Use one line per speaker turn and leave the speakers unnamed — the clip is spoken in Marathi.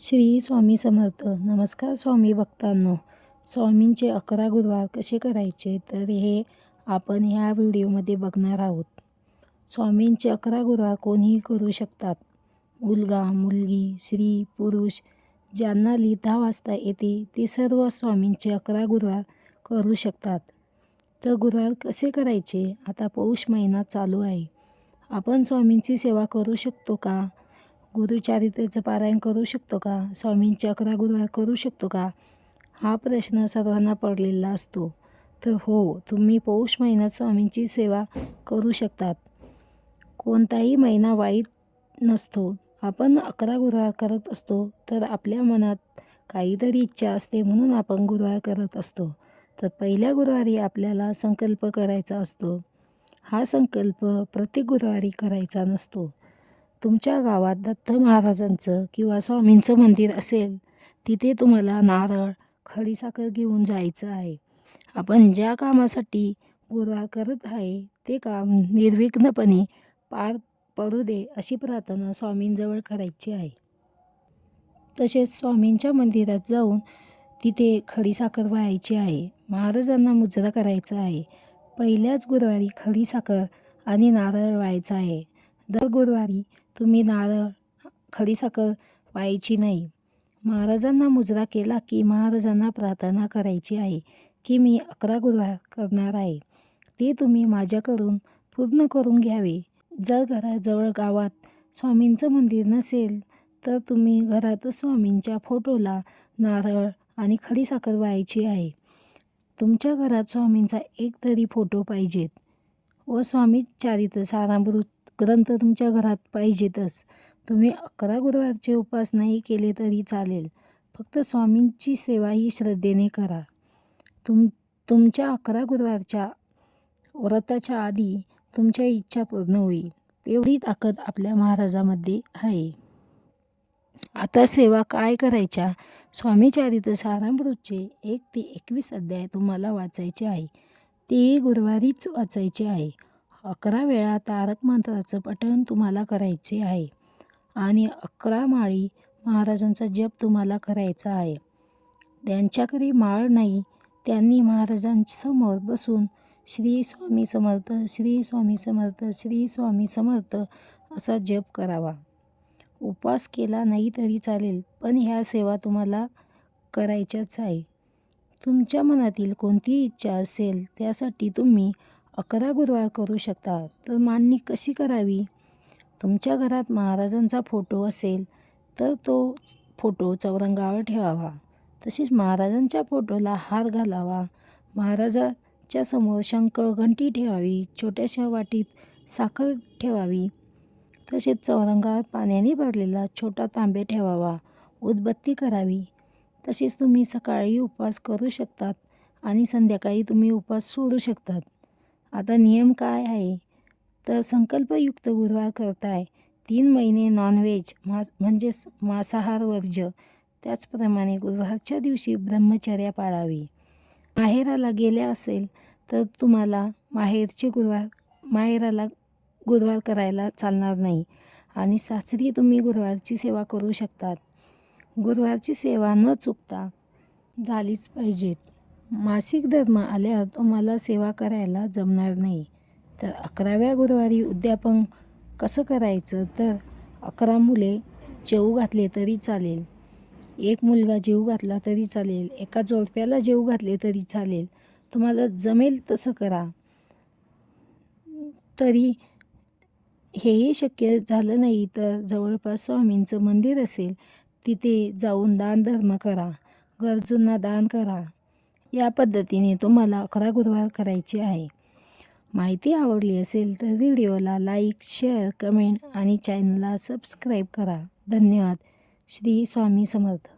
श्री स्वामी समर्थ. नमस्कार स्वामी भक्तांनो. स्वामींचे अकरा गुरुवार कसे करायचे? तर हे आपण ह्या व्हिडिओमध्ये बघणार आहोत. स्वामींचे अकरा गुरुवार कोणीही करू शकतात. मुलगा मुलगी स्त्री पुरुष ज्यांना लिहिता वाचता येते ते सर्व स्वामींचे अकरा गुरुवार करू शकतात. तर गुरुवार कसे करायचे? आता पौष महिना चालू आहे. आपण स्वामींची सेवा करू शकतो का? गुरुचारित्रेचं पारायण करू शकतो का? स्वामींच्या अकरा गुरुवार करू शकतो का? हा प्रश्न सर्वांना पडलेला असतो. तर हो तुम्ही पौष महिन्यात स्वामींची सेवा करू शकतात. कोणताही महिना वाईट नसतो. आपण अकरा गुरुवार करत असतो तर आपल्या मनात काहीतरी इच्छा असते म्हणून आपण गुरुवार करत असतो. तर पहिल्या गुरुवारी आपल्याला संकल्प करायचा असतो. हा संकल्प प्रत्येक गुरुवारी करायचा नसतो. तुमच्या गावात दत्त महाराजांचं किंवा स्वामींचं मंदिर असेल तिथे तुम्हाला नारळ खडीसाखर घेऊन जायचं आहे. आपण ज्या कामासाठी गुरुवार करत आहे ते काम निर्विघ्नपणे पार पडू दे अशी प्रार्थना स्वामींजवळ करायची आहे. तसेच स्वामींच्या मंदिरात जाऊन तिथे खडीसाखर व्हायची आहे. महाराजांना मुजरा करायचा आहे. पहिल्याच गुरुवारी खडीसाखर आणि नारळ व्हायचा आहे. दर गुरुवारी तुम्ही नारळ खडीसाखर व्हायची नाही. महाराजांना मुजरा केला की महाराजांना प्रार्थना करायची आहे की मी अकरा गुरुवार करणार आहे. ते तुम्ही माझ्याकडून पूर्ण करून घ्यावे. जर घराजवळ गावात स्वामींचं मंदिर नसेल तर तुम्ही घरातच स्वामींच्या फोटोला नारळ आणि खडीसाखर व्हायची आहे. तुमच्या घरात स्वामींचा एक तरी फोटो पाहिजेत व स्वामी चारित्र सारामृत ग्रंथ तुमच्या घरात पाहिजेतच. तुम्ही अकरा गुरुवारचे उपास नाही केले तरी चालेल. फक्त स्वामींची सेवा ही श्रद्धेने करा. तुम तुमच्या अकरा गुरुवारच्या व्रताच्या आधी तुमच्या इच्छा पूर्ण होईल. तेवढी ताकद आपल्या महाराजामध्ये आहे. आता सेवा काय करायच्या? स्वामीचारित्र सारामृतचे एक ते एकवीस अध्याय तुम्हाला वाचायचे आहे. तेही गुरुवारीच वाचायचे आहे. अकरा वेळा तारक मंत्राचं पठण तुम्हाला करायचे आहे. आणि अकरा माळी महाराजांचा जप तुम्हाला करायचा आहे. त्यांच्याकडे माळ नाही. त्यांनी महाराजांसमोर बसून श्री स्वामी समर्थ श्री स्वामी समर्थ श्री स्वामी समर्थ असा जप करावा. उपवास केला नाही तरी चालेल पण ह्या सेवा तुम्हाला करायच्याच आहे. तुमच्या मनातील कोणतीही इच्छा असेल त्यासाठी तुम्ही अकरा गुरुवार करू शकता तर मांडणी कशी करावी? तुमच्या घरात महाराजांचा फोटो असेल तर तो फोटो चौरंगावर ठेवावा. तसेच महाराजांच्या फोटोला हार घालावा. महाराजाच्या समोर शंख घंटी ठेवावी छोट्याशा वाटीत साखर ठेवावी. तसेच चौरंगावर पाण्याने भरलेला छोटा तांबे ठेवावा. उदबत्ती करावी. तसेच तुम्ही सकाळी उपवास करू शकतात आणि संध्याकाळी तुम्ही उपवास सोडू शकतात. आता नियम काय आहे? तर संकल्पयुक्त गुरुवार करताय. तीन महिने नॉनव्हेज मास म्हणजेच मांसाहार वर्ज्य त्याचप्रमाणे गुरुवारच्या दिवशी ब्रह्मचर्या पाळावी. माहेराला गेले असेल तर तुम्हाला माहेरचे गुरुवार माहेराला गुरुवार करायला चालणार नाही. आणि सासरी तुम्ही गुरुवारची सेवा करू शकतात. गुरुवारची सेवा न चुकता झालीच पाहिजेत. मासिक धर्म आल्यावर तुम्हाला सेवा करायला जमणार नाही. तर अकराव्या गुरुवारी उद्यापन कसं करायचं? तर अकरा मुले जेऊ घातले तरी चालेल. एक मुलगा जेऊ घातला तरी चालेल. एका जोडप्याला जेऊ घातले तरी चालेल. तुम्हाला जमेल तसं करा. तरी हेही शक्य झालं नाही तर जवळपास स्वामींचं मंदिर असेल. तिथे जाऊन दान धर्म करा. गरजूंना दान करा. या पद्धतीने तुम्हाला अकरा गुरुवार करायचे आहे. माहिती आवडली असेल तर व्हिडिओला लाईक शेअर कमेंट आणि चॅनलला सबस्क्राईब करा. धन्यवाद. श्री स्वामी समर्थ.